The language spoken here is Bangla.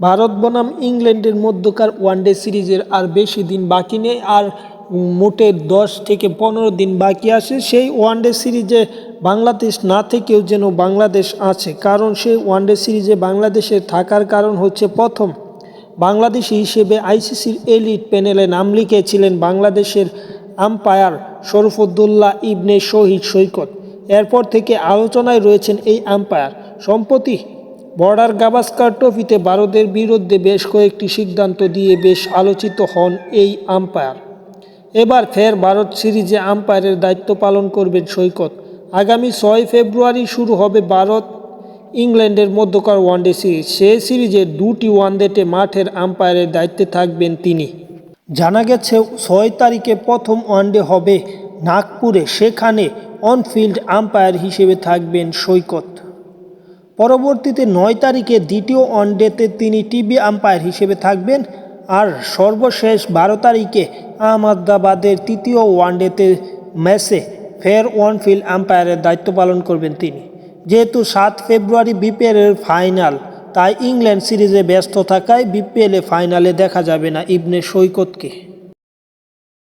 ভারত বনাম ইংল্যান্ডের মধ্যকার ওয়ানডে সিরিজের আর বেশি দিন বাকি নেই আর মোটে দশ থেকে পনেরো দিন বাকি আছে। সেই ওয়ানডে সিরিজে বাংলাদেশ না থেকেও যেন বাংলাদেশ আছে, কারণ সেই ওয়ানডে সিরিজে বাংলাদেশের থাকার কারণ হচ্ছে প্রথম, বাংলাদেশি হিসেবে আইসিসির এলিট প্যানেলে নাম লিখেছিলেন বাংলাদেশের আম্পায়ার শরফুদ্দুল্লাহ ইবনে শহীদ সৈকত। এরপর থেকে আলোচনায় রয়েছেন এই আম্পায়ার। সম্প্রতি বর্ডার গাভাস্কার ট্রফিতে ভারতের বিরুদ্ধে বেশ কয়েকটি সিদ্ধান্ত দিয়ে বেশ আলোচিত হন এই আম্পায়ার। এবার ফের ভারত সিরিজে আম্পায়ারের দায়িত্ব পালন করবেন সৈকত। আগামী ছয় ফেব্রুয়ারি শুরু হবে ভারত ইংল্যান্ডের মধ্যকার ওয়ানডে সিরিজ। সে সিরিজে দুটি ওয়ানডেতে মাঠের আম্পায়ারের দায়িত্বে থাকবেন তিনি। জানা গেছে, ছয় তারিখে প্রথম ওয়ানডে হবে নাগপুরে। সেখানে অনফিল্ড আম্পায়ার হিসেবে থাকবেন সৈকত। পরবর্তীতে নয় তারিখে দ্বিতীয় ওয়ানডেতে তিনি টিভি আম্পায়ার হিসেবে থাকবেন আর সর্বশেষ বারো তারিখে আহমদাবাদের তৃতীয় ওয়ানডেতে ম্যাচে ফের ওয়ানফিল্ড আম্পায়ারের দায়িত্ব পালন করবেন তিনি। যেহেতু সাত ফেব্রুয়ারি বিপিএলের ফাইনাল, তাই ইংল্যান্ড সিরিজে ব্যস্ত থাকায় বিপিএলে ফাইনালে দেখা যাবে না ইবনে সৈকতকে।